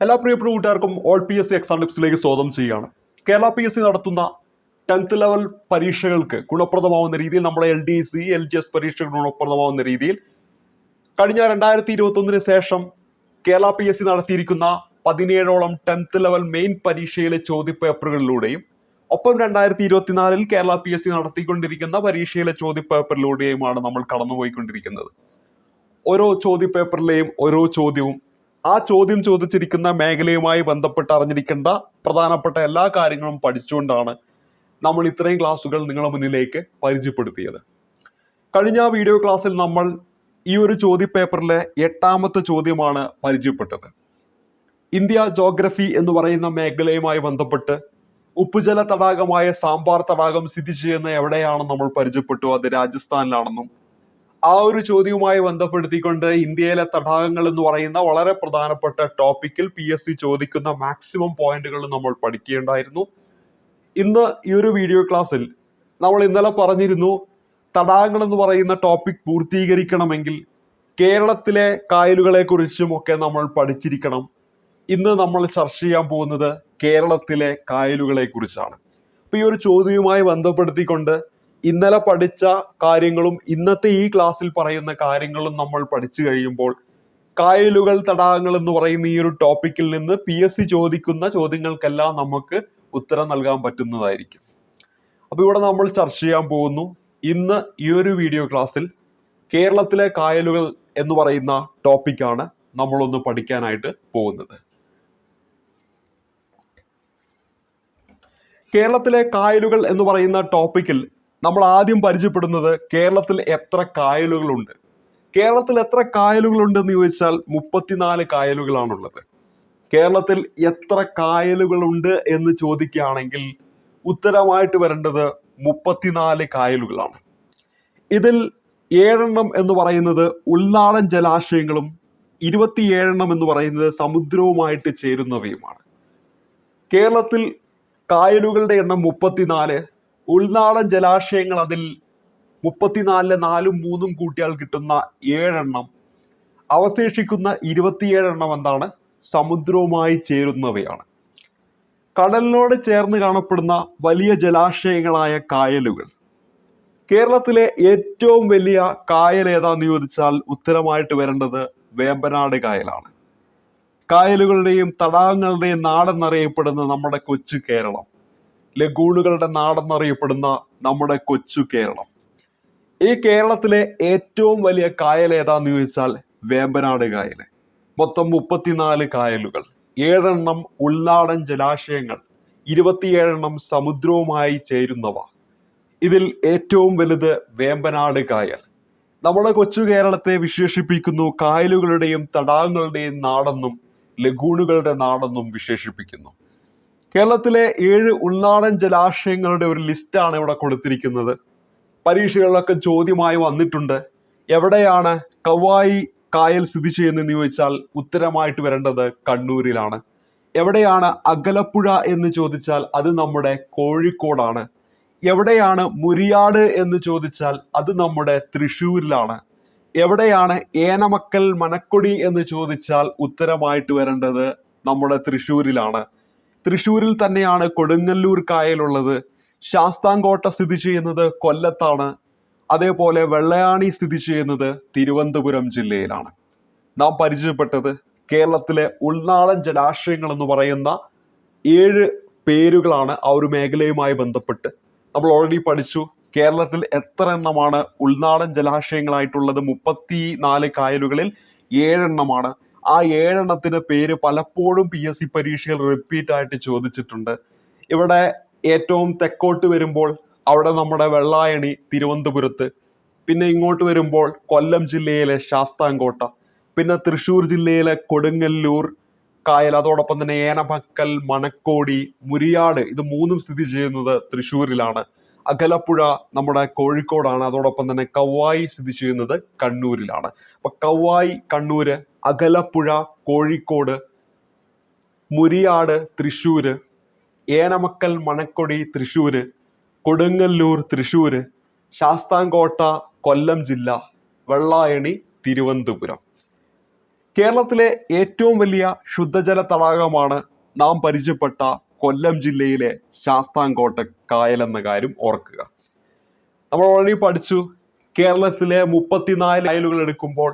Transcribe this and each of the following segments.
എല്ലാ പ്രിയപ്പെട്ട കൂട്ടുകാർക്കും all P S C exam ടിപ്സിലേക്ക് സ്വാഗതം ചെയ്യുകയാണ്. കേരള പി എസ് സി നടത്തുന്ന ടെൻത്ത് ലെവൽ പരീക്ഷകൾക്ക് ഗുണപ്രദമാവുന്ന രീതിയിൽ നമ്മുടെ L D C L G S പരീക്ഷകൾ ഗുണപ്രദമാവുന്ന രീതിയിൽ കഴിഞ്ഞ രണ്ടായിരത്തി ഇരുപത്തൊന്നിന് ശേഷം കേരള പി എസ് സി നടത്തിയിരിക്കുന്ന പതിനേഴോളം ടെൻത്ത് ലെവൽ മെയിൻ പരീക്ഷയിലെ ചോദ്യപേപ്പറുകളിലൂടെയും ഒപ്പം രണ്ടായിരത്തി ഇരുപത്തിനാലിൽ കേരള പി എസ് സി നടത്തിക്കൊണ്ടിരിക്കുന്ന പരീക്ഷയിലെ ചോദ്യപേപ്പറിലൂടെയുമാണ് നമ്മൾ കടന്നുപോയിക്കൊണ്ടിരിക്കുന്നത്. ഓരോ ചോദ്യപേപ്പറിലെയും ഓരോ ചോദ്യവും ആ ചോദ്യം ചോദിച്ചിരിക്കുന്ന മേഖലയുമായി ബന്ധപ്പെട്ട് അറിഞ്ഞിരിക്കേണ്ട പ്രധാനപ്പെട്ട എല്ലാ കാര്യങ്ങളും പഠിച്ചുകൊണ്ടാണ് നമ്മൾ ഇത്രയും ക്ലാസ്സുകൾ നിങ്ങളുടെ മുന്നിലേക്ക് പരിചയപ്പെടുത്തിയത്. കഴിഞ്ഞ വീഡിയോ ക്ലാസ്സിൽ നമ്മൾ ഈ ഒരു ചോദ്യപേപ്പറിലെ എട്ടാമത്തെ ചോദ്യമാണ് പരിചയപ്പെട്ടത്. ഇന്ത്യ ജോഗ്രഫി എന്ന് പറയുന്ന മേഖലയുമായി ബന്ധപ്പെട്ട് ഉപ്പുജല തടാകമായ സാമ്പാർ തടാകം സ്ഥിതി ചെയ്യുന്ന എവിടെയാണ് നമ്മൾ പരിചയപ്പെട്ടു. അത് രാജസ്ഥാനിലാണെന്നും ആ ഒരു ചോദ്യവുമായി ബന്ധപ്പെടുത്തിക്കൊണ്ട് ഇന്ത്യയിലെ തടാകങ്ങൾ എന്ന് പറയുന്ന വളരെ പ്രധാനപ്പെട്ട ടോപ്പിക്കിൽ പി എസ് സി ചോദിക്കുന്ന മാക്സിമം പോയിന്റുകൾ നമ്മൾ പഠിക്കുകയുണ്ടായിരുന്നു ഇന്ന് ഈ ഒരു വീഡിയോ ക്ലാസ്സിൽ നമ്മൾ ഇന്നലെ പറഞ്ഞിരുന്നു തടാകങ്ങൾ എന്ന് പറയുന്ന ടോപ്പിക് പൂർത്തീകരിക്കണമെങ്കിൽ കേരളത്തിലെ കായലുകളെ കുറിച്ചും ഒക്കെ നമ്മൾ പഠിച്ചിരിക്കണം. ഇന്ന് നമ്മൾ ചർച്ച ചെയ്യാൻ പോകുന്നത് കേരളത്തിലെ കായലുകളെ കുറിച്ചാണ് അപ്പൊ ഈ ഒരു ചോദ്യവുമായി ബന്ധപ്പെടുത്തിക്കൊണ്ട് ഇന്നലെ പഠിച്ച കാര്യങ്ങളും ഇന്നത്തെ ഈ ക്ലാസ്സിൽ പറയുന്ന കാര്യങ്ങളും നമ്മൾ പഠിച്ചു കഴിയുമ്പോൾ കായലുകൾ തടാകങ്ങൾ എന്ന് പറയുന്ന ഈ ഒരു ടോപ്പിക്കിൽ നിന്ന് പി എസ് സി ചോദിക്കുന്ന ചോദ്യങ്ങൾക്കെല്ലാം നമുക്ക് ഉത്തരം നൽകാൻ പറ്റുന്നതായിരിക്കും. അപ്പൊ ഇവിടെ നമ്മൾ ചർച്ച ചെയ്യാൻ പോകുന്നു. ഇന്ന് ഈ ഒരു വീഡിയോ ക്ലാസ്സിൽ കേരളത്തിലെ കായലുകൾ എന്ന് പറയുന്ന ടോപ്പിക്കാണ് നമ്മളൊന്ന് പഠിക്കാനായിട്ട് പോകുന്നത്. കേരളത്തിലെ കായലുകൾ എന്ന് പറയുന്ന ടോപ്പിക്കിൽ നമ്മൾ ആദ്യം പരിചയപ്പെടുന്നത് കേരളത്തിൽ എത്ര കായലുകളുണ്ട്? കേരളത്തിൽ എത്ര കായലുകളുണ്ട് എന്ന് ചോദിച്ചാൽ മുപ്പത്തിനാല് കായലുകളാണുള്ളത്. കേരളത്തിൽ എത്ര കായലുകളുണ്ട് എന്ന് ചോദിക്കുകയാണെങ്കിൽ ഉത്തരമായിട്ട് വരേണ്ടത് മുപ്പത്തിനാല് കായലുകളാണ്. ഇതിൽ ഏഴെണ്ണം എന്ന് പറയുന്നത് ഉൾനാടൻ ജലാശയങ്ങളും ഇരുപത്തിയേഴെണ്ണം എന്ന് പറയുന്നത് സമുദ്രവുമായിട്ട് ചേരുന്നവയുമാണ്. കേരളത്തിൽ കായലുകളുടെ എണ്ണം മുപ്പത്തിനാല് ഉൾനാടൻ ജലാശയങ്ങൾ അതിൽ മുപ്പത്തിനാലിലെ നാലും മൂന്നും കൂട്ടിയാൽ കിട്ടുന്ന ഏഴെണ്ണം. അവശേഷിക്കുന്ന ഇരുപത്തിയേഴെണ്ണം എന്താണ്? സമുദ്രവുമായി ചേരുന്നവയാണ്. കടലിനോട് ചേർന്ന് കാണപ്പെടുന്ന വലിയ ജലാശയങ്ങളായ കായലുകൾ. കേരളത്തിലെ ഏറ്റവും വലിയ കായൽ ഏതാന്ന് ചോദിച്ചാൽ ഉത്തരമായിട്ട് വരേണ്ടത് വേമ്പനാട് കായലാണ്. കായലുകളുടെയും തടാകങ്ങളുടെയും നാടെന്നറിയപ്പെടുന്ന നമ്മുടെ കൊച്ചു കേരളം. ലഗൂണുകളുടെ നാടെന്നറിയപ്പെടുന്ന നമ്മുടെ കൊച്ചു കേരളം. ഈ കേരളത്തിലെ ഏറ്റവും വലിയ കായൽ ഏതാന്ന് ചോദിച്ചാൽ വേമ്പനാട് കായൽ. മൊത്തം മുപ്പത്തിനാല് കായലുകൾ. ഏഴെണ്ണം ഉൾനാടൻ ജലാശയങ്ങൾ ഇരുപത്തിയേഴെണ്ണം സമുദ്രവുമായി ചേരുന്നവ. ഇതിൽ ഏറ്റവും വലുത് വേമ്പനാട് കായൽ. നമ്മുടെ കൊച്ചു കേരളത്തെ വിശേഷിപ്പിക്കുന്നു കായലുകളുടെയും തടാകങ്ങളുടെയും നാടെന്നും ലഗൂണുകളുടെ നാടെന്നും വിശേഷിപ്പിക്കുന്നു. കേരളത്തിലെ ഏഴ് ഉൾനാടൻ ജലാശയങ്ങളുടെ ഒരു ലിസ്റ്റാണ് ഇവിടെ കൊടുത്തിരിക്കുന്നത്. പരീക്ഷകളിലൊക്കെ ചോദ്യമായി വന്നിട്ടുണ്ട്. എവിടെയാണ് കവായി കായൽ സ്ഥിതി ചെയ്യുന്നതെന്ന് ചോദിച്ചാൽ ഉത്തരമായിട്ട് വരേണ്ടത് കണ്ണൂരിലാണ്. എവിടെയാണ് അകലപ്പുഴ എന്ന് ചോദിച്ചാൽ അത് നമ്മുടെ കോഴിക്കോടാണ്. എവിടെയാണ് മുരിയാട് എന്ന് ചോദിച്ചാൽ അത് നമ്മുടെ തൃശ്ശൂരിലാണ്. എവിടെയാണ് ഏനമക്കൽ മനക്കൊടി എന്ന് ചോദിച്ചാൽ ഉത്തരമായിട്ട് വരേണ്ടത് നമ്മുടെ തൃശ്ശൂരിലാണ്. തൃശ്ശൂരിൽ തന്നെയാണ് കൊടുങ്ങല്ലൂർ കായലുള്ളത്. ശാസ്താംകോട്ട സ്ഥിതി ചെയ്യുന്നത് കൊല്ലത്താണ്. അതേപോലെ വെള്ളയാണി സ്ഥിതി ചെയ്യുന്നത് തിരുവനന്തപുരം ജില്ലയിലാണ്. നാം പരിചയപ്പെട്ടത് കേരളത്തിലെ ഉൾനാടൻ ജലാശയങ്ങൾ എന്ന് പറയുന്ന ഏഴ് പേരുകളാണ് ആ ഒരു മേഖലയുമായി ബന്ധപ്പെട്ട്. നമ്മൾ ഓൾറെഡി പഠിച്ചു. കേരളത്തിൽ എത്ര എണ്ണമാണ് ഉൾനാടൻ ജലാശയങ്ങളായിട്ടുള്ളത്? മുപ്പത്തി നാല് കായലുകളിൽ ഏഴെണ്ണമാണ്. ആ ഏഴെണ്ണത്തിന് പേര് പലപ്പോഴും പി എസ് സി പരീക്ഷയിൽ റിപ്പീറ്റ് ആയിട്ട് ചോദിച്ചിട്ടുണ്ട്. ഇവിടെ ഏറ്റവും തെക്കോട്ട് വരുമ്പോൾ അവിടെ നമ്മുടെ വെള്ളായണി തിരുവനന്തപുരത്ത്. പിന്നെ ഇങ്ങോട്ട് വരുമ്പോൾ കൊല്ലം ജില്ലയിലെ ശാസ്താംകോട്ട. പിന്നെ തൃശ്ശൂർ ജില്ലയിലെ കൊടുങ്ങല്ലൂർ കായൽ അതോടൊപ്പം തന്നെ ഏനമക്കൽ മണക്കോടി മുരിയാട് ഇത് മൂന്നും സ്ഥിതി ചെയ്യുന്നത് തൃശ്ശൂരിലാണ്. അകലപ്പുഴ നമ്മുടെ കോഴിക്കോടാണ് അതോടൊപ്പം തന്നെ കവായി സ്ഥിതി ചെയ്യുന്നത് കണ്ണൂരിലാണ്. അപ്പൊ കവായി കണ്ണൂര് അകലപ്പുഴ കോഴിക്കോട് മുരിയാട് തൃശ്ശൂർ ഏനമക്കൽ മണക്കൊടി തൃശ്ശൂർ കൊടുങ്ങല്ലൂർ തൃശ്ശൂർ ശാസ്താംകോട്ട കൊല്ലം ജില്ല വെള്ളായണി തിരുവനന്തപുരം. കേരളത്തിലെ ഏറ്റവും വലിയ ശുദ്ധജല തടാകമാണ് നാം പരിചയപ്പെട്ട കൊല്ലം ജില്ലയിലെ ശാസ്താംകോട്ട കായൽ എന്ന കാര്യം ഓർക്കുക. നമ്മൾ ഓൾറെഡി പഠിച്ചു. കേരളത്തിലെ മുപ്പത്തിനാല് കായലുകൾ എടുക്കുമ്പോൾ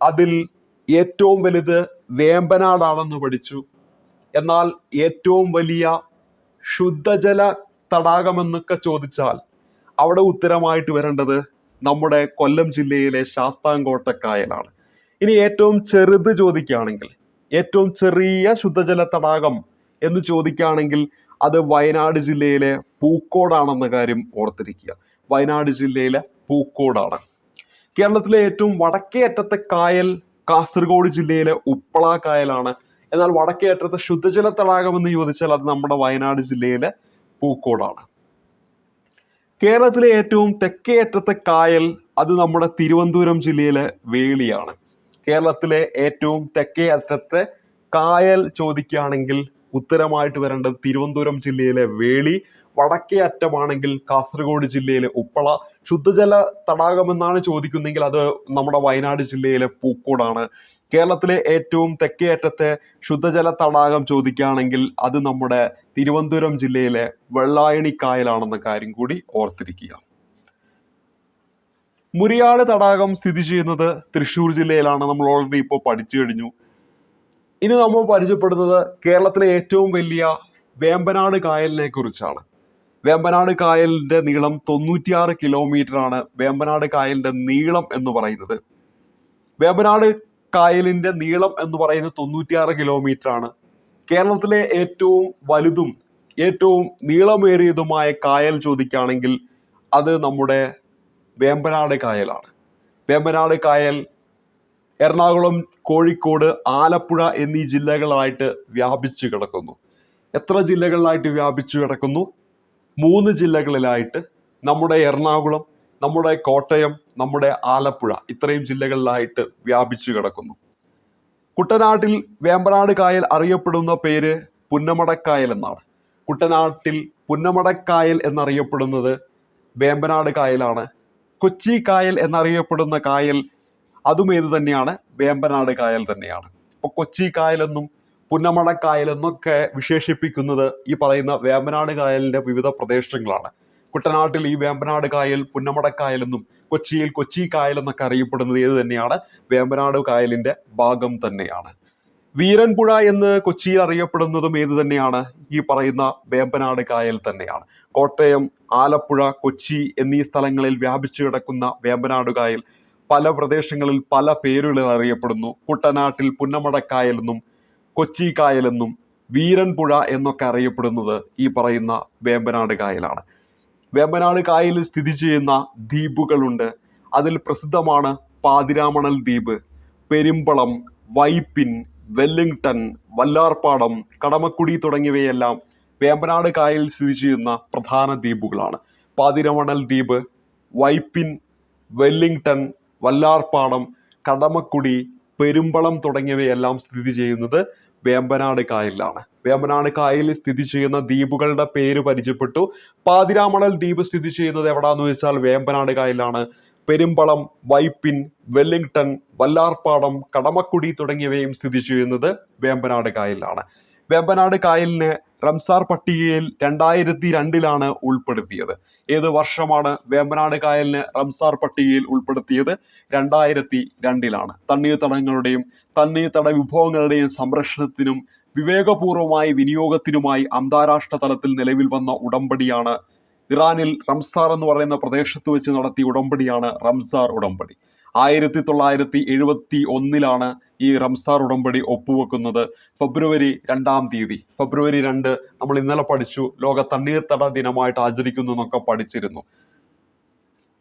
അതിൽ ഏറ്റവും വലുത് വേമ്പനാടാണെന്ന് പഠിച്ചു. എന്നാൽ ഏറ്റവും വലിയ ശുദ്ധജല തടാകമെന്നൊക്കെ ചോദിച്ചാൽ അവിടെ ഉത്തരമായിട്ട് വരേണ്ടത് നമ്മുടെ കൊല്ലം ജില്ലയിലെ ശാസ്താംകോട്ടക്കായലാണ്. ഇനി ഏറ്റവും ചെറുത് ചോദിക്കുകയാണെങ്കിൽ ഏറ്റവും ചെറിയ ശുദ്ധജല തടാകം എന്ന് ചോദിക്കുകയാണെങ്കിൽ അത് വയനാട് ജില്ലയിലെ പൂക്കോടാണെന്ന കാര്യം ഓർത്തിരിക്കുക. വയനാട് ജില്ലയിലെ പൂക്കോടാണ്. കേരളത്തിലെ ഏറ്റവും വടക്കേ അറ്റത്തെ കായൽ കാസർഗോഡ് ജില്ലയിലെ ഉപ്പള കായലാണ്. എന്നാൽ വടക്കേ അറ്റത്തെ ശുദ്ധജല തടാകം എന്ന് ചോദിച്ചാൽ അത് നമ്മുടെ വയനാട് ജില്ലയിലെ പൂക്കോടാണ്. കേരളത്തിലെ ഏറ്റവും തെക്കേ അറ്റത്തെ കായൽ അത് നമ്മുടെ തിരുവനന്തപുരം ജില്ലയിലെ വേളിയാണ്. കേരളത്തിലെ ഏറ്റവും തെക്കേ അറ്റത്തെ കായൽ ചോദിക്കുകയാണെങ്കിൽ ഉത്തരമായിട്ട് വരേണ്ടത് തിരുവനന്തപുരം ജില്ലയിലെ വേളി വടക്കേ അറ്റമാണെങ്കിൽ കാസർഗോഡ് ജില്ലയിലെ ഉപ്പള. ശുദ്ധജല തടാകം എന്നാണ് ചോദിക്കുന്നെങ്കിൽ അത് നമ്മുടെ വയനാട് ജില്ലയിലെ പൂക്കോടാണ്. കേരളത്തിലെ ഏറ്റവും തെക്കേ അറ്റത്തെ ശുദ്ധജല തടാകം ചോദിക്കുകയാണെങ്കിൽ അത് നമ്മുടെ തിരുവനന്തപുരം ജില്ലയിലെ വെള്ളായണി കായലാണെന്ന കാര്യം കൂടി ഓർത്തിരിക്കുക. മുരിയാട് തടാകം സ്ഥിതി ചെയ്യുന്നത് തൃശ്ശൂർ ജില്ലയിലാണ്. നമ്മൾ ഓൾറെഡി ഇപ്പോൾ പഠിച്ചു കഴിഞ്ഞു. ഇനി നമ്മൾ പരിചയപ്പെടുന്നത് കേരളത്തിലെ ഏറ്റവും വലിയ വേമ്പനാട് കായലിനെ കുറിച്ചാണ്. വേമ്പനാട് കായലിന്റെ നീളം തൊണ്ണൂറ്റിയാറ് കിലോമീറ്റർ ആണ് വേമ്പനാട് കായലിന്റെ നീളം എന്ന് പറയുന്നത്. വേമ്പനാട് കായലിന്റെ നീളം എന്ന് പറയുന്നത് തൊണ്ണൂറ്റിയാറ് കിലോമീറ്റർ ആണ് കേരളത്തിലെ ഏറ്റവും വലുതും ഏറ്റവും നീളമേറിയതുമായ കായൽ ചോദിക്കുകയാണെങ്കിൽ അത് നമ്മുടെ വേമ്പനാട് കായലാണ്. വേമ്പനാട് കായൽ എറണാകുളം കോഴിക്കോട് ആലപ്പുഴ എന്നീ ജില്ലകളായിട്ട് വ്യാപിച്ചു കിടക്കുന്നു. എത്ര ജില്ലകളിലായിട്ട് വ്യാപിച്ചു കിടക്കുന്നു? മൂന്ന് ജില്ലകളിലായിട്ട് നമ്മുടെ എറണാകുളം നമ്മുടെ കോട്ടയം നമ്മുടെ ആലപ്പുഴ ഇത്രയും ജില്ലകളിലായിട്ട് വ്യാപിച്ചു കിടക്കുന്നു. കുട്ടനാട്ടിൽ വേമ്പനാട് കായൽ അറിയപ്പെടുന്ന പേര് പുന്നമടക്കായൽ എന്നാണ്. കുട്ടനാട്ടിൽ പുന്നമടക്കായൽ എന്നറിയപ്പെടുന്നത് വേമ്പനാട് കായലാണ്. കൊച്ചി കായൽ എന്നറിയപ്പെടുന്ന കായൽ അതും ഏത് തന്നെയാണ്? വേമ്പനാട് കായൽ തന്നെയാണ്. അപ്പൊ കൊച്ചി കായലെന്നും പുന്നമടക്കായൽ എന്നൊക്കെ വിശേഷിപ്പിക്കുന്നത് ഈ പറയുന്ന വേമ്പനാട് കായലിന്റെ വിവിധ പ്രദേശങ്ങളാണ്. കുട്ടനാട്ടിൽ ഈ വേമ്പനാട് കായൽ പുന്നമടക്കായൽ എന്നും കൊച്ചിയിൽ കൊച്ചി കായൽ എന്നൊക്കെ അറിയപ്പെടുന്നത് ഏത് തന്നെയാണ്? വേമ്പനാട് കായലിന്റെ ഭാഗം തന്നെയാണ്. വീരൻപുഴ എന്ന് കൊച്ചിയിൽ അറിയപ്പെടുന്നതും ഏത് തന്നെയാണ്? ഈ പറയുന്ന വേമ്പനാട് കായൽ തന്നെയാണ്. കോട്ടയം ആലപ്പുഴ കൊച്ചി എന്നീ സ്ഥലങ്ങളിൽ വ്യാപിച്ചു കിടക്കുന്ന വേമ്പനാട് കായൽ പല പ്രദേശങ്ങളിൽ പല പേരുകളിൽ അറിയപ്പെടുന്നു. കുട്ടനാട്ടിൽ പുന്നമടക്കായൽ എന്നും കൊച്ചി കായലെന്നും വീരൻപുഴ എന്നൊക്കെ അറിയപ്പെടുന്നത് ഈ പറയുന്ന വേമ്പനാട് കായലാണ്. വേമ്പനാട് കായലിൽ സ്ഥിതി ചെയ്യുന്ന ദ്വീപുകളുണ്ട്. അതിൽ പ്രസിദ്ധമാണ് പാതിരാമണൽ ദ്വീപ് പെരുമ്പളം വൈപ്പിൻ വെല്ലിംഗ്ടൺ വല്ലാർപ്പാടം കടമക്കുടി തുടങ്ങിയവയെല്ലാം വേമ്പനാട് കായലിൽ സ്ഥിതി ചെയ്യുന്ന പ്രധാന ദ്വീപുകളാണ്. പാതിരമണൽ ദ്വീപ് വൈപ്പിൻ വെല്ലിംഗ്ടൺ വല്ലാർപ്പാടം കടമക്കുടി പെരുമ്പളം തുടങ്ങിയവയെല്ലാം സ്ഥിതി ചെയ്യുന്നത് വേമ്പനാട് കായലിലാണ്. വേമ്പനാട് കായലിൽ സ്ഥിതി ചെയ്യുന്ന ദ്വീപുകളുടെ പേര് പരിചയപ്പെട്ടു. പാതിരാമണൽ ദ്വീപ് സ്ഥിതി ചെയ്യുന്നത് എവിടാന്ന് വെച്ചാൽ വേമ്പനാട് കായലിലാണ്. പെരുമ്പളം വൈപ്പിൻ വെല്ലിംഗ്ടൺ വല്ലാർപാടം കടമക്കുടി തുടങ്ങിയവയും സ്ഥിതി ചെയ്യുന്നത് വേമ്പനാട് കായലിലാണ്. വേമ്പനാട് കായലിനെ റംസാർ പട്ടികയിൽ രണ്ടായിരത്തി രണ്ടിലാണ് ഉൾപ്പെടുത്തിയത്. ഏത് വർഷമാണ് വേമ്പനാട് കായലിനെ റംസാർ പട്ടികയിൽ ഉൾപ്പെടുത്തിയത്? രണ്ടായിരത്തി രണ്ടിലാണ്. തണ്ണീർത്തടങ്ങളുടെയും തണ്ണീർത്തട വിഭവങ്ങളുടെയും സംരക്ഷണത്തിനും വിവേകപൂർവമായ വിനിയോഗത്തിനുമായി അന്താരാഷ്ട്ര തലത്തിൽ നിലവിൽ വന്ന ഉടമ്പടിയാണ് ഇറാനിൽ റംസാർ എന്ന് പറയുന്ന പ്രദേശത്ത് വെച്ച് നടത്തിയ ഉടമ്പടിയാണ് റംസാർ ഉടമ്പടി. ആയിരത്തി തൊള്ളായിരത്തി എഴുപത്തി ഒന്നിലാണ് ഈ റംസാർ ഉടമ്പടി ഒപ്പുവെക്കുന്നത്. ഫെബ്രുവരി രണ്ടാം തീയതി. ഫെബ്രുവരി രണ്ട് നമ്മൾ ഇന്നലെ പഠിച്ചു. ലോക തണ്ണീർത്തട ദിനമായിട്ട് ആചരിക്കുന്നു എന്നൊക്കെ പഠിച്ചിരുന്നു.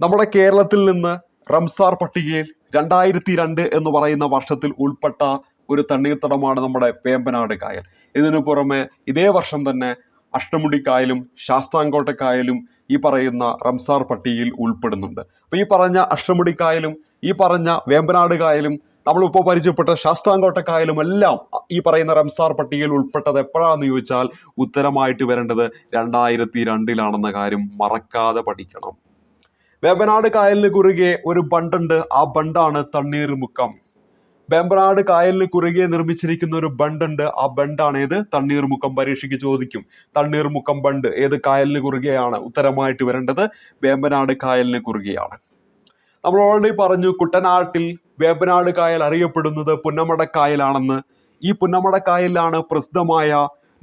നമ്മുടെ കേരളത്തിൽ നിന്ന് റംസാർ പട്ടികയിൽ രണ്ടായിരത്തി രണ്ട് എന്ന് പറയുന്ന വർഷത്തിൽ ഉൾപ്പെട്ട ഒരു തണ്ണീർത്തടമാണ് നമ്മുടെ വേമ്പനാട് കായൽ. ഇതിനു പുറമെ ഇതേ വർഷം തന്നെ അഷ്ടമുടി കായലും ശാസ്താംകോട്ട കായലും ഈ പറയുന്ന റംസാർ പട്ടികയിൽ ഉൾപ്പെടുന്നുണ്ട്. അപ്പൊ ഈ പറഞ്ഞ അഷ്ടമുടി കായലും ഈ പറഞ്ഞ വേമ്പനാട് കായലും നമ്മളിപ്പോൾ പരിചയപ്പെട്ട ശാസ്താംകോട്ട കായലും എല്ലാം ഈ പറയുന്ന റംസാർ പട്ടികയിൽ ഉൾപ്പെട്ടത് എപ്പോഴാണെന്ന് ചോദിച്ചാൽ ഉത്തരമായിട്ട് വരേണ്ടത് രണ്ടായിരത്തി രണ്ടിലാണെന്ന കാര്യം മറക്കാതെ പഠിക്കണം. വേമ്പനാട് കായലിന് കുറുകെ ഒരു ബണ്ടുണ്ട്. ആ ബണ്ടാണ് തണ്ണീർമുക്കം. വേമ്പനാട് കായലിന് കുറുകെ നിർമ്മിച്ചിരിക്കുന്ന ഒരു ബണ്ടുണ്ട്. ആ ബണ്ടാണ് ഏത്? തണ്ണീർമുക്കം പരീക്ഷയ്ക്ക് ചോദിക്കും. തണ്ണീർമുക്കം ബണ്ട് ഏത് കായലിന് കുറുകെയാണ് ഉത്തരമായിട്ട് വരേണ്ടത്? വേമ്പനാട് കായലിന് കുറുകെയാണ്. നമ്മൾ ഓൾറെഡി പറഞ്ഞു കുട്ടനാട്ടിൽ വേമ്പനാട് കായൽ അറിയപ്പെടുന്നത് പുന്നമട കായലാണെന്ന് ഈ പുന്നമട കായലിലാണ് പ്രസിദ്ധമായ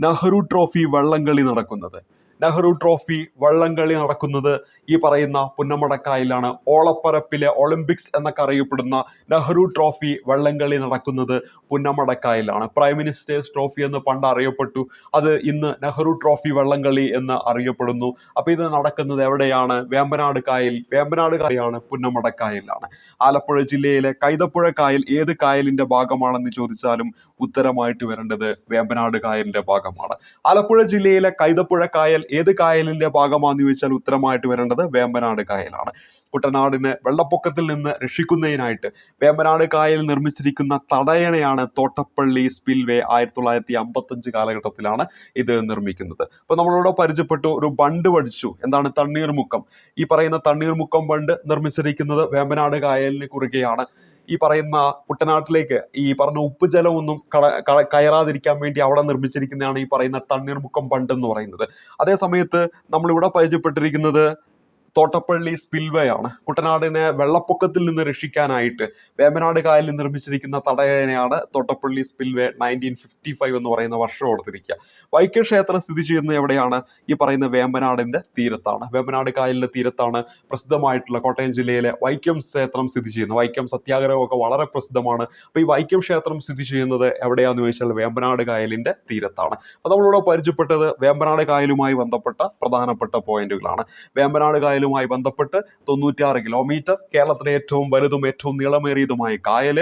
നെഹ്റു ട്രോഫി വള്ളംകളി നടക്കുന്നത്. നെഹ്റു ട്രോഫി വള്ളംകളി നടക്കുന്നത് ഈ പറയുന്ന പുന്നമടക്കായലാണ് ഓളപ്പരപ്പിലെ ഒളിമ്പിക്സ് എന്നൊക്കെ അറിയപ്പെടുന്ന നെഹ്റു ട്രോഫി വള്ളംകളി നടക്കുന്നത് പുന്നമടക്കായലാണ്. പ്രൈം മിനിസ്റ്റേഴ്സ് ട്രോഫി എന്ന് പണ്ട് അറിയപ്പെട്ടു. അത് ഇന്ന് നെഹ്റു ട്രോഫി വള്ളംകളി എന്ന് അറിയപ്പെടുന്നു. അപ്പോൾ ഇത് നടക്കുന്നത് എവിടെയാണ്? വേമ്പനാട് കായൽ വേമ്പനാട് കായലാണ് പുന്നമടക്കായലാണ്. ആലപ്പുഴ ജില്ലയിലെ കൈതപ്പുഴ കായൽ ഏത് കായലിന്റെ ഭാഗമാണെന്ന് ചോദിച്ചാലും ഉത്തരമായിട്ട് വരേണ്ടത് വേമ്പനാട് കായലിന്റെ ഭാഗമാണ്. ആലപ്പുഴ ജില്ലയിലെ കൈതപ്പുഴ കായൽ ഏത് കായലിന്റെ ഭാഗമാണെന്ന് ചോദിച്ചാൽ ഉത്തരമായിട്ട് വരേണ്ടത് വേമ്പനാട് കായലാണ്. കുട്ടനാടിനെ വെള്ളപ്പൊക്കത്തിൽ നിന്ന് രക്ഷിക്കുന്നതിനായിട്ട് വേമ്പനാട് കായൽ നിർമ്മിച്ചിരിക്കുന്ന തടയണയാണ് തോട്ടപ്പള്ളി സ്പിൽവേ ആയിരത്തി തൊള്ളായിരത്തി അമ്പത്തഞ്ച് കാലഘട്ടത്തിലാണ് ഇത് നിർമ്മിക്കുന്നത്. അപ്പൊ നമ്മളിവിടെ പരിചയപ്പെട്ടു ഒരു ബണ്ട് പഠിച്ചു. എന്താണ് തണ്ണീർമുക്കം? ഈ പറയുന്ന തണ്ണീർമുക്കം ബണ്ട് നിർമ്മിച്ചിരിക്കുന്നത് വേമ്പനാട് കായലിന് കുറുകെയാണ്. ഈ പറയുന്ന കുട്ടനാട്ടിലേക്ക് ഈ പറഞ്ഞ ഉപ്പ് ജലമൊന്നും കട കയറാതിരിക്കാൻ വേണ്ടി അവിടെ നിർമ്മിച്ചിരിക്കുന്നതാണ് ഈ പറയുന്ന തണ്ണീർമുക്കം ബണ്ട് എന്ന് പറയുന്നത്. അതേ സമയത്ത് നമ്മളിവിടെ പരിചയപ്പെട്ടിരിക്കുന്നത് തോട്ടപ്പള്ളി സ്പിൽവേ ആണ്. കുട്ടനാടിനെ വെള്ളപ്പൊക്കത്തിൽ നിന്ന് രക്ഷിക്കാനായിട്ട് വേമ്പനാട് കായലിൽ നിർമ്മിച്ചിരിക്കുന്ന തടയണയാണ് Thottappally spillway nineteen fifty five എന്ന് പറയുന്ന വർഷം ഓർത്തിരിക്കുക. വൈക്കം ക്ഷേത്രം സ്ഥിതി ചെയ്യുന്നത് എവിടെയാണ്? ഈ പറയുന്ന വേമ്പനാടിന്റെ തീരത്താണ്. വേമ്പനാട് കായലിന്റെ തീരത്താണ് പ്രസിദ്ധമായിട്ടുള്ള കോട്ടയം ജില്ലയിലെ വൈക്കം ക്ഷേത്രം സ്ഥിതി ചെയ്യുന്നത്. വൈക്കം സത്യാഗ്രഹമൊക്കെ വളരെ പ്രസിദ്ധമാണ്. അപ്പോൾ ഈ വൈക്കം ക്ഷേത്രം സ്ഥിതി ചെയ്യുന്നത് എവിടെയാന്ന് ചോദിച്ചാൽ വേമ്പനാട് കായലിന്റെ തീരത്താണ്. അപ്പോൾ നമ്മളിവിടെ പരിചയപ്പെട്ടത് വേമ്പനാട് കായലുമായി ബന്ധപ്പെട്ട പ്രധാനപ്പെട്ട പോയിന്റുകളാണ് വേമ്പനാട് കായലുമായി ബന്ധപ്പെട്ട് തൊണ്ണൂറ്റിയാറ് കിലോമീറ്റർ കേരളത്തിലെ ഏറ്റവും വലുതും ഏറ്റവും നീളമേറിയതുമായ കായൽ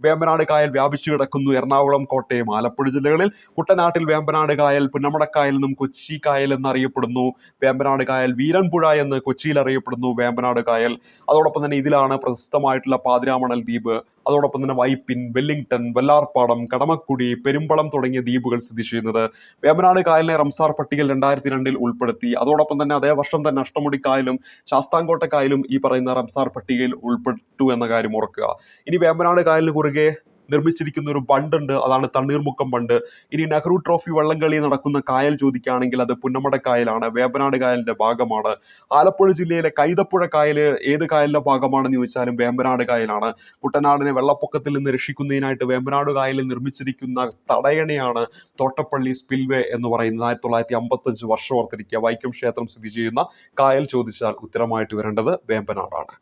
വേമ്പനാട് കായൽ വ്യാപിച്ചു കിടക്കുന്നു. എറണാകുളം കോട്ടയം ആലപ്പുഴ ജില്ലകളിൽ കുട്ടനാട്ടിൽ വേമ്പനാട് കായൽ പുന്നമടക്കായൽ എന്നും കൊച്ചി കായൽ എന്നറിയപ്പെടുന്നു. വേമ്പനാട് കായൽ വീരൻപുഴ എന്ന് കൊച്ചിയിൽ അറിയപ്പെടുന്നു. വേമ്പനാട് കായൽ. അതോടൊപ്പം തന്നെ ഇതിലാണ് പ്രശസ്തമായിട്ടുള്ള പാതിരാമണൽ ദ്വീപ്. അതോടൊപ്പം തന്നെ വൈപ്പിൻ വെല്ലിംഗ്ടൺ വെള്ളാർപ്പാടം കടമക്കുടി പെരുമ്പളം തുടങ്ങിയ ദ്വീപുകൾ സ്ഥിതി ചെയ്യുന്നത്. വേമ്പനാട് കായലിനെ റംസാർ പട്ടികയിൽ രണ്ടായിരത്തി രണ്ടിൽ ഉൾപ്പെടുത്തി. അതോടൊപ്പം തന്നെ അതേ വർഷം തന്നെ അഷ്ടമുടി കായലും ശാസ്താംകോട്ട കായലും ഈ പറയുന്ന റംസാർ പട്ടികയിൽ ഉൾപ്പെട്ടു എന്ന കാര്യം ഓർക്കുക. ഇനി വേമ്പനാട് കായലിന് കുറുകെ നിർമ്മിച്ചിരിക്കുന്ന ഒരു ബണ്ടുണ്ട്. അതാണ് തണ്ണീർമുക്കം ബണ്ട്. ഇനി നെഹ്റു ട്രോഫി വള്ളംകളി നടക്കുന്ന കായൽ ചോദിക്കുകയാണെങ്കിൽ അത് പുന്നമട കായലാണ്. വേമ്പനാട് കായലിന്റെ ഭാഗമാണ്. ആലപ്പുഴ ജില്ലയിലെ കൈതപ്പുഴ കായൽ ഏത് കായലിന്റെ ഭാഗമാണെന്ന് ചോദിച്ചാലും വേമ്പനാട് കായലാണ്. കുട്ടനാടിനെ വെള്ളപ്പൊക്കത്തിൽ നിന്ന് രക്ഷിക്കുന്നതിനായിട്ട് വേമ്പനാട് കായലിൽ നിർമ്മിച്ചിരിക്കുന്ന തടയണയാണ് തോട്ടപ്പള്ളി സ്പിൽവേ എന്ന് പറയുന്നത്. ആയിരത്തി തൊള്ളായിരത്തി അമ്പത്തഞ്ച് വർഷം ഓർത്തിരിക്കുക. വൈക്കം ക്ഷേത്രം സ്ഥിതി ചെയ്യുന്ന കായൽ ചോദിച്ചാൽ ഉത്തരമായിട്ട് വരേണ്ടത് വേമ്പനാടാണ്.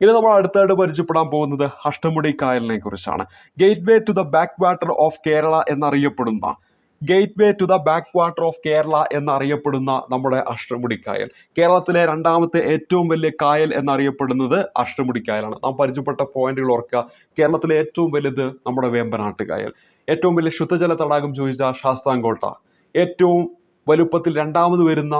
ഇനി നമ്മൾ അടുത്തായിട്ട് പരിചയപ്പെടാൻ പോകുന്നത് അഷ്ടമുടി കായലിനെ കുറിച്ചാണ്. Gateway to the backwater of Kerala എന്നറിയപ്പെടുന്ന gateway to the backwater of Kerala എന്നറിയപ്പെടുന്ന നമ്മുടെ അഷ്ടമുടി കായൽ. കേരളത്തിലെ രണ്ടാമത്തെ ഏറ്റവും വലിയ കായൽ എന്നറിയപ്പെടുന്നത് അഷ്ടമുടി കായലാണ്. നാം പരിചയപ്പെട്ട പോയിന്റുകൾ ഓർക്കുക. കേരളത്തിലെ ഏറ്റവും വലുത് നമ്മുടെ വേമ്പനാട്ട് കായൽ. ഏറ്റവും വലിയ ശുദ്ധജല തടാകം ചോദിച്ചാൽ ശാസ്താംകോട്ട. ഏറ്റവും വലുപ്പത്തിൽ രണ്ടാമത് വരുന്ന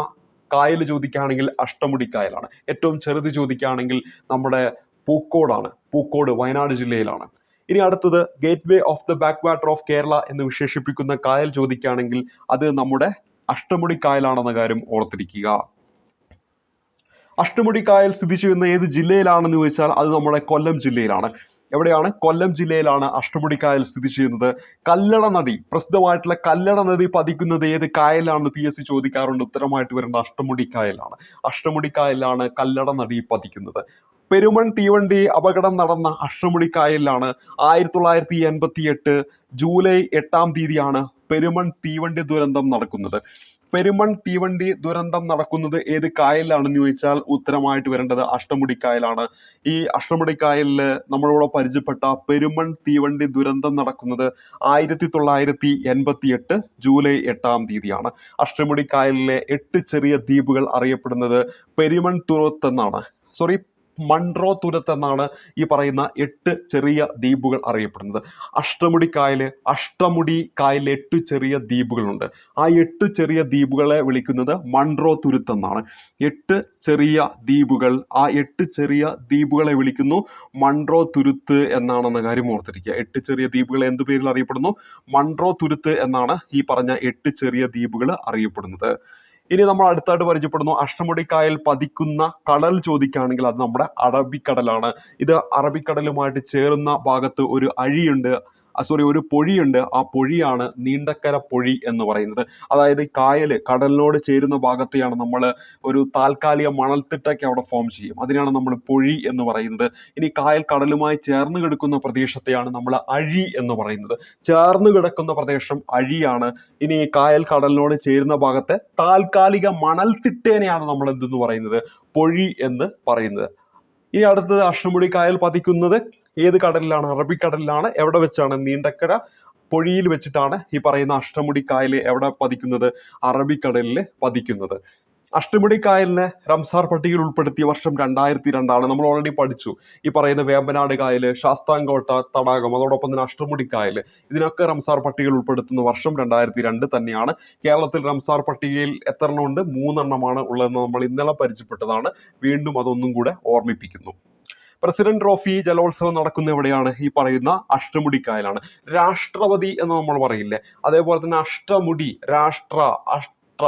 കായൽ ചോദിക്കുകയാണെങ്കിൽ അഷ്ടമുടി കായലാണ്. ഏറ്റവും ചെറുത് ചോദിക്കുകയാണെങ്കിൽ നമ്മുടെ പൂക്കോടാണ്. പൂക്കോട് വയനാട് ജില്ലയിലാണ്. ഇനി അടുത്തത് gateway of the backwater of Kerala എന്ന് വിശേഷിപ്പിക്കുന്ന കായൽ ചോദിക്കുകയാണെങ്കിൽ അത് നമ്മുടെ അഷ്ടമുടി കായലാണെന്ന കാര്യം ഓർത്തിരിക്കുക. അഷ്ടമുടി കായൽ സ്ഥിതി ചെയ്യുന്ന ഏത് ജില്ലയിലാണെന്ന് ചോദിച്ചാൽ അത് നമ്മുടെ കൊല്ലം ജില്ലയിലാണ്. എവിടെയാണ്? കൊല്ലം ജില്ലയിലാണ് അഷ്ടമുടി കായൽ സ്ഥിതി ചെയ്യുന്നത്. കല്ലട നദി പ്രസിദ്ധമായിട്ടുള്ള കല്ലട നദി പതിക്കുന്നത് ഏത് കായലാണെന്ന് പി എസ് സി ചോദിക്കാറുണ്ട്. ഉത്തരമായിട്ട് വരേണ്ട അഷ്ടമുടി കായലാണ് അഷ്ടമുടി കായലാണ് കല്ലട നദി പതിക്കുന്നത്. പെരുമൺ തീവണ്ടി അപകടം നടന്ന അഷ്ടമുടി കായലിലാണ് ആയിരത്തി തൊള്ളായിരത്തി എൺപത്തി എട്ട് ജൂലൈ എട്ടാം തീയതിയാണ് പെരുമൺ തീവണ്ടി ദുരന്തം നടക്കുന്നത്. പെരുമൺ തീവണ്ടി ദുരന്തം നടക്കുന്നത് ഏത് കായലിലാണെന്ന് ചോദിച്ചാൽ ഉത്തരമായിട്ട് വരേണ്ടത് അഷ്ടമുടി കായലാണ് ഈ അഷ്ടമുടി കായലിൽ നമ്മളിവിടെ പരിചയപ്പെട്ട പെരുമൺ തീവണ്ടി ദുരന്തം നടക്കുന്നത് ആയിരത്തി തൊള്ളായിരത്തി എൺപത്തി എട്ട് ജൂലൈ എട്ടാം തീയതിയാണ്. അഷ്ടമുടി കായലിലെ എട്ട് ചെറിയ ദ്വീപുകൾ അറിയപ്പെടുന്നത് പെരുമൺ തുറത്ത് എന്നാണ് സോറി മൺട്രോ തുരത്തെന്നാണ് ഈ പറയുന്ന എട്ട് ചെറിയ ദ്വീപുകൾ അറിയപ്പെടുന്നത്. അഷ്ടമുടി കായൽ അഷ്ടമുടി കായലിൽ എട്ട് ചെറിയ ദ്വീപുകളുണ്ട്. ആ എട്ട് ചെറിയ ദ്വീപുകളെ വിളിക്കുന്നത് മൺട്രോ തുരുത്ത് എന്നാണ്. എട്ട് ചെറിയ ദ്വീപുകൾ ആ എട്ട് ചെറിയ ദ്വീപുകളെ വിളിക്കുന്നു മൺട്രോ തുരുത്ത് എന്നാണെന്ന കാര്യം ഓർത്തിരിക്കുക. എട്ട് ചെറിയ ദ്വീപുകൾ എന്ത് പേരിൽ അറിയപ്പെടുന്നു? മൺട്രോ തുരുത്ത് എന്നാണ് ഈ പറഞ്ഞ എട്ട് ചെറിയ ദ്വീപുകൾ അറിയപ്പെടുന്നത്. ഇനി നമ്മൾ അടുത്തായിട്ട് പരിചയപ്പെടുന്നു. അഷ്ടമുടിക്കായൽ പതിക്കുന്ന കടൽ ചോദിക്കുകയാണെങ്കിൽ അത് നമ്മുടെ അറബിക്കടലാണ്. ഇത് അറബിക്കടലുമായിട്ട് ചേർന്ന ഭാഗത്ത് ഒരു അഴിയുണ്ട്. സോറി ഒരു പൊഴിയുണ്ട്. ആ പൊഴിയാണ് നീണ്ടക്കര പൊഴി എന്ന് പറയുന്നത്. അതായത് ഈ കായൽ കടലിനോട് ചേരുന്ന ഭാഗത്തെയാണ് നമ്മൾ ഒരു താൽക്കാലിക മണൽത്തിട്ടൊക്കെ അവിടെ ഫോം ചെയ്യും. അതിനാണ് നമ്മൾ പൊഴി എന്ന് പറയുന്നത്. ഇനി കായൽ കടലുമായി ചേർന്ന് കിടക്കുന്ന പ്രദേശത്തെയാണ് നമ്മൾ അഴി എന്ന് പറയുന്നത്. ചേർന്ന് കിടക്കുന്ന പ്രദേശം അഴിയാണ്. ഇനി കായൽ കടലിനോട് ചേരുന്ന ഭാഗത്തെ താൽക്കാലിക മണൽത്തിട്ടേനെയാണ് നമ്മൾ എന്തെന്ന് പറയുന്നത്? പൊഴി എന്ന് പറയുന്നത്. ഇനി അടുത്തത് അഷ്ടമുടി കായൽ പതിക്കുന്നത് ഏത് കടലിലാണ്? അറബിക്കടലിലാണ് എവിടെ വെച്ചാണ്? നീണ്ടക്കര പൊഴിയിൽ വെച്ചിട്ടാണ് ഈ പറയുന്ന അഷ്ടമുടി കായൽ എവിടെ പതിക്കുന്നത്? അറബിക്കടലിൽ പതിക്കുന്നത്. അഷ്ടമുടി കായലിനെ റംസാർ പട്ടികയിൽ ഉൾപ്പെടുത്തിയ വർഷം രണ്ടായിരത്തി രണ്ടാണ് നമ്മൾ ഓൾറെഡി പഠിച്ചു. ഈ പറയുന്ന വേമ്പനാട് കായൽ ശാസ്താംകോട്ട തടാകം അതോടൊപ്പം തന്നെ അഷ്ടമുടി കായൽ ഇതിനൊക്കെ റംസാർ പട്ടികയിൽ ഉൾപ്പെടുത്തുന്ന വർഷം രണ്ടായിരത്തി രണ്ട് തന്നെയാണ്. കേരളത്തിൽ റംസാർ പട്ടികയിൽ എത്ര എണ്ണം ഉണ്ട്? മൂന്നെണ്ണമാണ് ഉള്ളതെന്ന് നമ്മൾ ഇന്നലെ പരിചയപ്പെട്ടതാണ്. വീണ്ടും അതൊന്നും കൂടെ ഓർമ്മിപ്പിക്കുന്നു. പ്രസിഡന്റ് ട്രോഫി ജലോത്സവം നടക്കുന്ന എവിടെയാണ്? ഈ പറയുന്ന അഷ്ടമുടിക്കായലാണ് രാഷ്ട്രപതി എന്ന് നമ്മൾ പറയില്ലേ? അതേപോലെ തന്നെ അഷ്ടമുടി രാഷ്ട്ര അഷ്ട്ര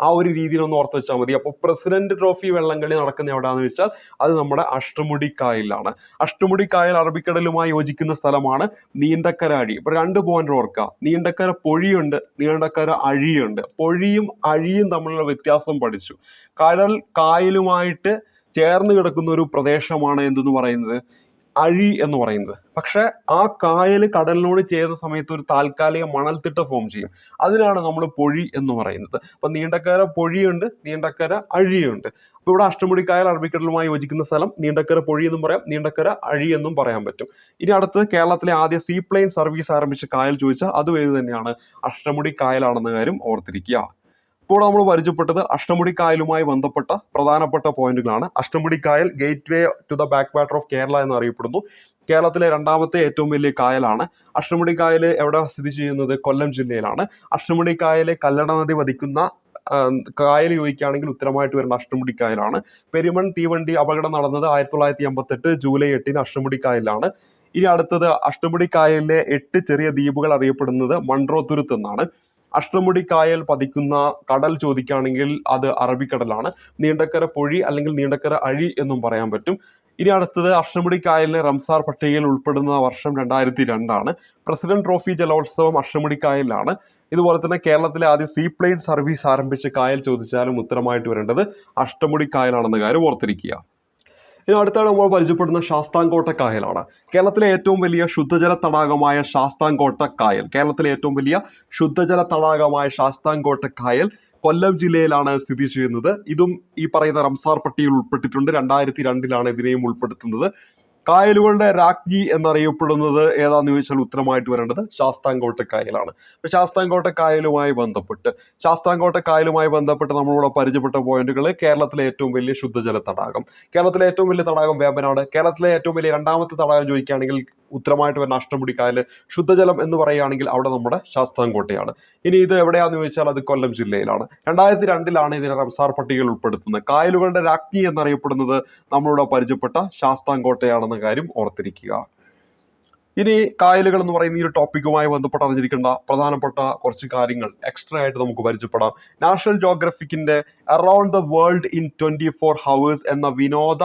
ആ ഒരു രീതിയിൽ ഒന്ന് ഓർത്ത് വെച്ചാൽ മതി. അപ്പോൾ പ്രസിഡന്റ് ട്രോഫി വള്ളംകളി നടക്കുന്ന എവിടെയാണെന്ന് വെച്ചാൽ അത് നമ്മുടെ അഷ്ടമുടി കായലിലാണ് അഷ്ടമുടി കായൽ അറബിക്കടലുമായി യോജിക്കുന്ന സ്ഥലമാണ് നീണ്ടക്കര അഴി ഇപ്പൊ രണ്ട് പോയിന്റ് ഓർക്കുക നീണ്ടക്കര പൊഴിയുണ്ട് നീണ്ടക്കര അഴിയുണ്ട്. പൊഴിയും അഴിയും തമ്മിലുള്ള വ്യത്യാസം പഠിച്ചു. കടൽ കായലുമായിട്ട് ചേർന്ന് കിടക്കുന്ന ഒരു പ്രദേശമാണ് എന്തെന്ന് പറയുന്നത്? അഴി എന്ന് പറയുന്നത്. പക്ഷെ ആ കായൽ കടലിനോട് ചേരുന്ന സമയത്ത് ഒരു താൽക്കാലിക മണൽത്തിട്ട ഫോം ചെയ്യും. അതിനാണ് നമ്മൾ പൊഴി എന്ന് പറയുന്നത്. അപ്പൊ നീണ്ടക്കര പൊഴിയുണ്ട് നീണ്ടക്കര അഴിയുണ്ട്. അപ്പൊ ഇവിടെ അഷ്ടമുടി കായൽ അറബിക്കടലുമായി യോജിക്കുന്ന സ്ഥലം നീണ്ടക്കര പൊഴി എന്നും പറയാം നീണ്ടക്കര അഴി എന്നും പറയാൻ പറ്റും. ഇനി അടുത്തത് കേരളത്തിലെ ആദ്യ സീപ്ലെയിൻ സർവീസ് ആരംഭിച്ച കായൽ ചോദിച്ചാൽ അതും ഏത് തന്നെയാണ് അഷ്ടമുടി കായലാണെന്ന കാര്യം ഓർത്തിരിക്കുക. ഇപ്പോൾ നമ്മൾ പരിചയപ്പെട്ടത് അഷ്ടമുടി കായലുമായി ബന്ധപ്പെട്ട പ്രധാനപ്പെട്ട പോയിന്റുകളാണ്. അഷ്ടമുടി കായൽ gateway to the backwater of Kerala എന്ന് അറിയപ്പെടുന്നു കേരളത്തിലെ രണ്ടാമത്തെ ഏറ്റവും വലിയ കായലാണ്. അഷ്ടമുടി കായൽ എവിടെ സ്ഥിതി ചെയ്യുന്നത്? കൊല്ലം ജില്ലയിലാണ്. അഷ്ടമുടി കായൽ കല്ലട നദി വധിക്കുന്ന കായൽ ചോദിക്കുകയാണെങ്കിൽ ഉത്തരമായിട്ട് വരുന്ന അഷ്ടമുടി കായലാണ്. പെരുമൺ തീവണ്ടി അപകടം നടന്നത് ആയിരത്തി തൊള്ളായിരത്തി എൺപത്തെട്ട് ജൂലൈ എട്ടിന് അഷ്ടമുടി കായലിലാണ്. ഇനി അടുത്തത് അഷ്ടമുടി കായലിലെ എട്ട് ചെറിയ ദ്വീപുകൾ അറിയപ്പെടുന്നത് മൺട്രോ തുരുത്ത് എന്നാണ്. അഷ്ടമുടി കായൽ പതിക്കുന്ന കടൽ ചോദിക്കുകയാണെങ്കിൽ അത് അറബിക്കടലാണ്. നീണ്ടക്കര പൊഴി അല്ലെങ്കിൽ നീണ്ടക്കര അഴി എന്നും പറയാൻ പറ്റും. ഇനി അടുത്തത് അഷ്ടമുടി കായലിനെ റംസാർ പട്ടികയിൽ ഉൾപ്പെടുന്ന വർഷം രണ്ടായിരത്തി രണ്ടാണ് പ്രസിഡന്റ് ട്രോഫി ജലോത്സവം അഷ്ടമുടി കായലിലാണ് ഇതുപോലെ തന്നെ കേരളത്തിലെ ആദ്യ സീപ്ലെയിൻ സർവീസ് ആരംഭിച്ച കായൽ ചോദിച്ചാലും ഉത്തരമായിട്ട് വരേണ്ടത് അഷ്ടമുടി കായലാണെന്ന കാര്യം ഓർത്തിരിക്കുക. ഇനി അടുത്താണ് നമ്മൾ പരിചയപ്പെടുന്ന ശാസ്താംകോട്ട കായലാണ്. കേരളത്തിലെ ഏറ്റവും വലിയ ശുദ്ധജല തടാകമായ ശാസ്താംകോട്ട കായൽ. കേരളത്തിലെ ഏറ്റവും വലിയ ശുദ്ധജല തടാകമായ ശാസ്താംകോട്ട കായൽ കൊല്ലം ജില്ലയിലാണ് സ്ഥിതി ചെയ്യുന്നത്. ഇതും ഈ പറയുന്ന റംസാർ പട്ടിയിൽ ഉൾപ്പെട്ടിട്ടുണ്ട്. രണ്ടായിരത്തി രണ്ടിലാണ് ഇതിനെയും ഉൾപ്പെടുത്തുന്നത്. കായലുകളുടെ രാജ്ഞി എന്നറിയപ്പെടുന്നത് ഏതാന്ന് ചോദിച്ചാൽ ഉത്തരമായിട്ട് വരേണ്ടത് ശാസ്താംകോട്ട കായലാണ്. അപ്പൊ ശാസ്താംകോട്ട കായലുമായി ബന്ധപ്പെട്ട് ശാസ്താംകോട്ട കായലുമായി ബന്ധപ്പെട്ട് നമ്മളിവിടെ പരിചയപ്പെട്ട പോയിന്റുകൾ കേരളത്തിലെ ഏറ്റവും വലിയ ശുദ്ധജല തടാകം. കേരളത്തിലെ ഏറ്റവും വലിയ തടാകം വേമ്പനാട്. കേരളത്തിലെ ഏറ്റവും വലിയ രണ്ടാമത്തെ തടാകം ചോദിക്കുകയാണെങ്കിൽ ഉത്തരമായിട്ട് വരുന്ന അഷ്ടമുടി കായൽ ശുദ്ധജലം എന്ന് പറയുകയാണെങ്കിൽ അവിടെ നമ്മുടെ ശാസ്താംകോട്ടയാണ്. ഇനി ഇത് എവിടെയാന്ന് ചോദിച്ചാൽ അത് കൊല്ലം ജില്ലയിലാണ്. രണ്ടായിരത്തി രണ്ടിലാണ് ഇതിനെ റംസാർ പട്ടികയിൽ ഉൾപ്പെടുത്തുന്നത്. കായലുകളുടെ രാജ്ഞി എന്നറിയപ്പെടുന്നത് നമ്മളിവിടെ പരിചയപ്പെട്ട ശാസ്താംകോട്ടയാണെന്ന കാര്യം ഓർത്തിരിക്കുക. ഇനി കായലുകൾ എന്ന് പറയുന്ന ഈ ഒരു ടോപ്പിക്കുമായി ബന്ധപ്പെട്ട് അറിഞ്ഞിരിക്കേണ്ട പ്രധാനപ്പെട്ട കുറച്ച് കാര്യങ്ങൾ എക്സ്ട്രാ ആയിട്ട് നമുക്ക് പരിചയപ്പെടാം. National ജോഗ്രഫിക്കിന്റെ around the world in twenty four hours എന്ന വിനോദ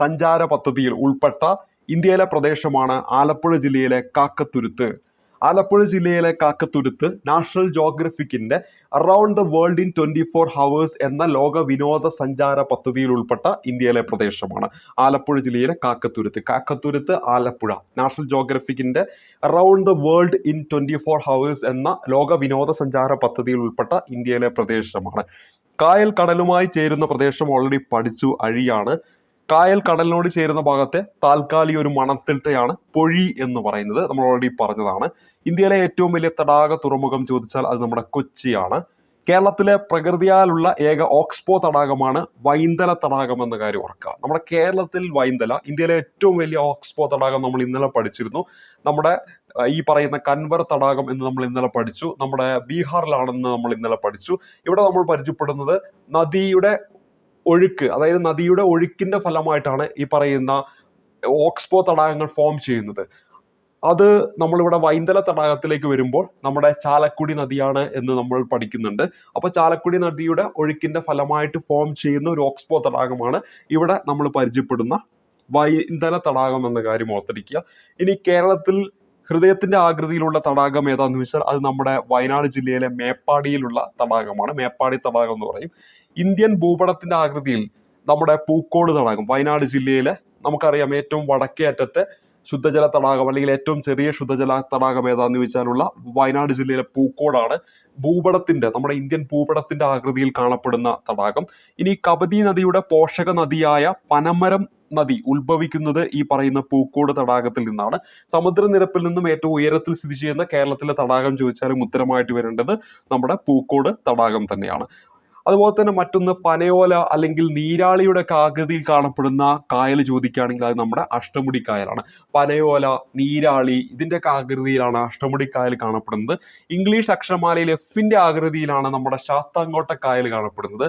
സഞ്ചാര പദ്ധതിയിൽ ഉൾപ്പെട്ട ഇന്ത്യയിലെ പ്രദേശമാണ് ആലപ്പുഴ ജില്ലയിലെ കാക്കത്തുരുത്ത്. ആലപ്പുഴ ജില്ലയിലെ Kakkathuruthu national ജോഗ്രഫിക്കിന്റെ around the world in twenty four hours എന്ന ലോക വിനോദ സഞ്ചാര പദ്ധതിയിൽ ഉൾപ്പെട്ട ഇന്ത്യയിലെ പ്രദേശമാണ് ആലപ്പുഴ ജില്ലയിലെ Kakkathuruthu. Kakkathuruthu Alappuzha national ജോഗ്രഫിക്കിന്റെ around the world in twenty four hours എന്ന ലോക വിനോദ സഞ്ചാര പദ്ധതിയിൽ ഉൾപ്പെട്ട ഇന്ത്യയിലെ പ്രദേശമാണ്. കായൽ കടലുമായി ചേരുന്ന പ്രദേശം ഓൾറെഡി പഠിച്ചു അഴിയാണ്. കായൽ കടലിനോട് ചേരുന്ന ഭാഗത്തെ താൽക്കാലിക ഒരു മണത്തിട്ടയാണ് പൊഴി എന്ന് പറയുന്നത്. നമ്മൾ ഓൾറെഡി പറഞ്ഞതാണ്. ഇന്ത്യയിലെ ഏറ്റവും വലിയ തടാക തുറമുഖം ചോദിച്ചാൽ അത് നമ്മുടെ കൊച്ചിയാണ്. കേരളത്തിലെ പ്രകൃതിയാലുള്ള ഏക ഓക്സ്പോ തടാകമാണ് വൈന്തല തടാകം എന്ന കാര്യം ഓർക്കുക. നമ്മുടെ കേരളത്തിൽ വൈന്തല ഇന്ത്യയിലെ ഏറ്റവും വലിയ ഓക്സ്പോ തടാകം നമ്മൾ ഇന്നലെ പഠിച്ചിരുന്നു. നമ്മുടെ ഈ പറയുന്ന കൻവർ തടാകം എന്ന് നമ്മൾ ഇന്നലെ പഠിച്ചു. നമ്മുടെ ബീഹാറിലാണെന്ന് നമ്മൾ ഇന്നലെ പഠിച്ചു. ഇവിടെ നമ്മൾ പരിചയപ്പെടുന്നത് നദിയുടെ ഒഴുക്ക് അതായത് നദിയുടെ ഒഴുക്കിന്റെ ഫലമായിട്ടാണ് ഈ പറയുന്ന ഓക്സ്പോ തടാകങ്ങൾ ഫോം ചെയ്യുന്നത്. അത് നമ്മളിവിടെ വൈന്തല തടാകത്തിലേക്ക് വരുമ്പോൾ നമ്മുടെ ചാലക്കുടി നദിയാണ് എന്ന് നമ്മൾ പഠിക്കുന്നുണ്ട്. അപ്പോൾ ചാലക്കുടി നദിയുടെ ഒഴുക്കിന്റെ ഫലമായിട്ട് ഫോം ചെയ്യുന്ന ഒരു ഓക്സ്ബോ തടാകമാണ് ഇവിടെ നമ്മൾ പരിചയപ്പെടുന്ന വൈന്തല തടാകം എന്ന കാര്യം ഓർത്തിരിക്കുക. ഇനി കേരളത്തിൽ ഹൃദയത്തിന്റെ ആകൃതിയിലുള്ള തടാകം ഏതാന്ന് ചോദിച്ചാൽ അത് നമ്മുടെ വയനാട് ജില്ലയിലെ മേപ്പാടിയിലുള്ള തടാകമാണ്. മേപ്പാടി തടാകം എന്ന് പറയും. ഇന്ത്യൻ ഭൂപടത്തിന്റെ ആകൃതിയിൽ നമ്മുടെ പൂക്കോട് തടാകം വയനാട് ജില്ലയിലെ നമുക്കറിയാം ഏറ്റവും വടക്കേ അറ്റത്തെ ശുദ്ധജല തടാകം അല്ലെങ്കിൽ ഏറ്റവും ചെറിയ ശുദ്ധജല തടാകം ഏതാന്ന് ചോദിച്ചാലുള്ള വയനാട് ജില്ലയിലെ പൂക്കോടാണ് ഭൂപടത്തിന്റെ നമ്മുടെ ഇന്ത്യൻ ഭൂപടത്തിന്റെ ആകൃതിയിൽ കാണപ്പെടുന്ന തടാകം. ഇനി കബനി നദിയുടെ പോഷക നദിയായ പനമരം നദി ഉത്ഭവിക്കുന്നത് ഈ പറയുന്ന പൂക്കോട് തടാകത്തിൽ നിന്നാണ്. സമുദ്രനിരപ്പിൽ നിന്നും ഏറ്റവും ഉയരത്തിൽ സ്ഥിതി ചെയ്യുന്ന കേരളത്തിലെ തടാകം ചോദിച്ചാലും ഉത്തരമായിട്ട് വരേണ്ടത് നമ്മുടെ പൂക്കോട് തടാകം തന്നെയാണ്. അതുപോലെ തന്നെ മറ്റൊന്ന് പനയോല അല്ലെങ്കിൽ നീരാളിയുടെ ഒക്കെ ആകൃതിയിൽ കാണപ്പെടുന്ന കായൽ ചോദിക്കുകയാണെങ്കിൽ അത് നമ്മുടെ അഷ്ടമുടി കായലാണ്. പനയോല നീരാളി ഒക്കെ ആകൃതിയിലാണ് അഷ്ടമുടി കായൽ കാണപ്പെടുന്നത്. ഇംഗ്ലീഷ് അക്ഷരമാലയിൽ എഫിന്റെ ആകൃതിയിലാണ് നമ്മുടെ ശാസ്താംകോട്ട കായൽ കാണപ്പെടുന്നത്.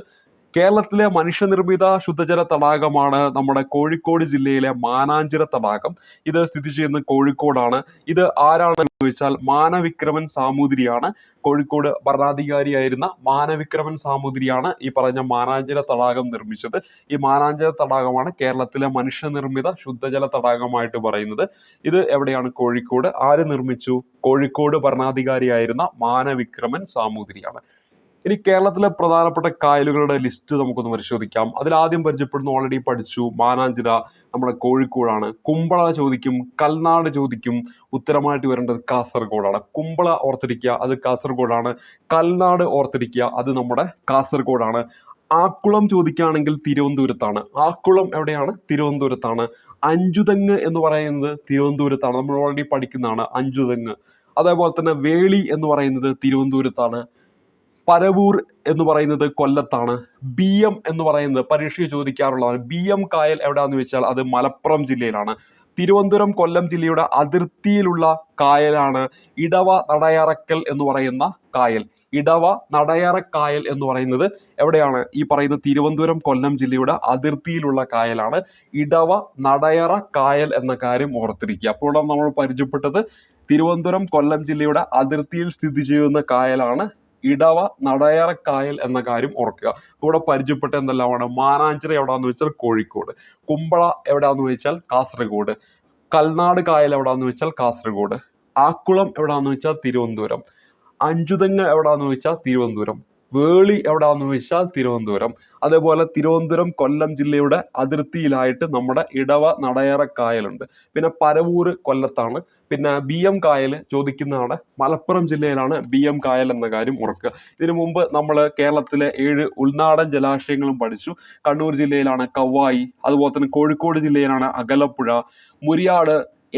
കേരളത്തിലെ മനുഷ്യനിർമ്മിത ശുദ്ധജല തടാകമാണ് നമ്മുടെ കോഴിക്കോട് ജില്ലയിലെ മാനാഞ്ചിറ തടാകം. ഇത് സ്ഥിതി ചെയ്യുന്നത് കോഴിക്കോടാണ്. ഇത് ആരാണെന്ന് ചോദിച്ചാൽ മാനവിക്രമൻ സാമൂതിരിയാണ്. കോഴിക്കോട് ഭരണാധികാരിയായിരുന്ന മാനവിക്രമൻ സാമൂതിരിയാണ് ഈ പറഞ്ഞ മാനാഞ്ചിറ തടാകം നിർമ്മിച്ചത്. ഈ മാനാഞ്ചിറ തടാകമാണ് കേരളത്തിലെ മനുഷ്യനിർമ്മിത ശുദ്ധജല തടാകമായിട്ട് പറയുന്നത്. ഇത് എവിടെയാണ് കോഴിക്കോട്? ആര് നിർമ്മിച്ചു? കോഴിക്കോട് ഭരണാധികാരിയായിരുന്ന മാനവിക്രമൻ സാമൂതിരിയാണ്. ഇനി കേരളത്തിലെ പ്രധാനപ്പെട്ട കായലുകളുടെ ലിസ്റ്റ് നമുക്കൊന്ന് പരിശോധിക്കാം. അതിൽ ആദ്യം പരിചയപ്പെടുന്ന ഓൾറെഡി പഠിച്ചു മാനാഞ്ചിറ നമ്മുടെ കോഴിക്കോടാണ്. കുമ്പള ചോദിക്കും കൽനാട് ചോദിക്കും ഉത്തരമായിട്ട് വരേണ്ടത് കാസർഗോഡാണ്. കുമ്പള ഓർത്തിരിക്കുക അത് കാസർഗോഡാണ്. കൽനാട് ഓർത്തിരിക്കുക അത് നമ്മുടെ കാസർഗോഡാണ്. ആക്കുളം ചോദിക്കുകയാണെങ്കിൽ തിരുവനന്തപുരത്താണ്. ആക്കുളം എവിടെയാണ്? തിരുവനന്തപുരത്താണ്. അഞ്ചുതെങ്ങ് എന്ന് പറയുന്നത് തിരുവനന്തപുരത്താണ്. നമ്മൾ ഓൾറെഡി പഠിക്കുന്നതാണ് അഞ്ചുതെങ്ങ്. അതേപോലെ തന്നെ വേളി എന്ന് പറയുന്നത് തിരുവനന്തപുരത്താണ്. പരവൂർ എന്ന് പറയുന്നത് കൊല്ലത്താണ്. ബി എം എന്ന് പറയുന്നത് പരീക്ഷയ്ക്ക് ചോദിക്കാറുള്ളതാണ്. ബി എം കായൽ എവിടെയാണെന്ന് വെച്ചാൽ അത് മലപ്പുറം ജില്ലയിലാണ്. തിരുവനന്തപുരം കൊല്ലം ജില്ലയുടെ അതിർത്തിയിലുള്ള കായലാണ് ഇടവ നടയറക്കൽ എന്ന് പറയുന്ന കായൽ. ഇടവ നടയറക്കായൽ എന്ന് പറയുന്നത് എവിടെയാണ്? ഈ പറയുന്ന തിരുവനന്തപുരം കൊല്ലം ജില്ലയുടെ അതിർത്തിയിലുള്ള കായലാണ്. ഇടവ നടയറ കായൽ എന്ന കാര്യം ഓർത്തിരിക്കുക. അപ്പോൾ നമ്മൾ പരിചയപ്പെട്ടത്. തിരുവനന്തപുരം കൊല്ലം ജില്ലയുടെ അതിർത്തിയിൽ സ്ഥിതി ചെയ്യുന്ന കായലാണ് ഇടവ നടയറക്കായൽ എന്ന കാര്യം ഓർക്കുക. ഇവിടെ പരിചയപ്പെട്ട എന്തെല്ലാമാണ്? മാനാഞ്ചിറ എവിടാന്ന് വെച്ചാൽ കോഴിക്കോട്. കുമ്പള എവിടാന്ന് വെച്ചാൽ കാസർഗോഡ്. കൽനാട് കായൽ എവിടാന്ന് വെച്ചാൽ കാസർഗോഡ്. ആക്കുളം എവിടാന്ന് വെച്ചാൽ തിരുവനന്തപുരം. അഞ്ചുതെങ്ങ് എവിടാന്ന് വെച്ചാൽ തിരുവനന്തപുരം. വേളി എവിടാന്ന് വെച്ചാൽ തിരുവനന്തപുരം. അതേപോലെ തിരുവനന്തപുരം കൊല്ലം ജില്ലയുടെ അതിർത്തിയിലായിട്ട് നമ്മുടെ ഇടവ നടയറ കായലുണ്ട്. പിന്നെ പരവൂർ കൊല്ലത്താണ്. പിന്നെ ബി എം കായൽ ചോദിക്കുന്നതാണ്. മലപ്പുറം ജില്ലയിലാണ് ബി എം കായൽ എന്ന കാര്യം ഓർക്കുക ഇതിനു മുമ്പ് നമ്മൾ കേരളത്തിലെ ഏഴ് ഉൾനാടൻ ജലാശയങ്ങളും പഠിച്ചു. കണ്ണൂർ ജില്ലയിലാണ് കവായി അതുപോലെ തന്നെ കോഴിക്കോട് ജില്ലയിലാണ് അകലപ്പുഴ മുരിയാട്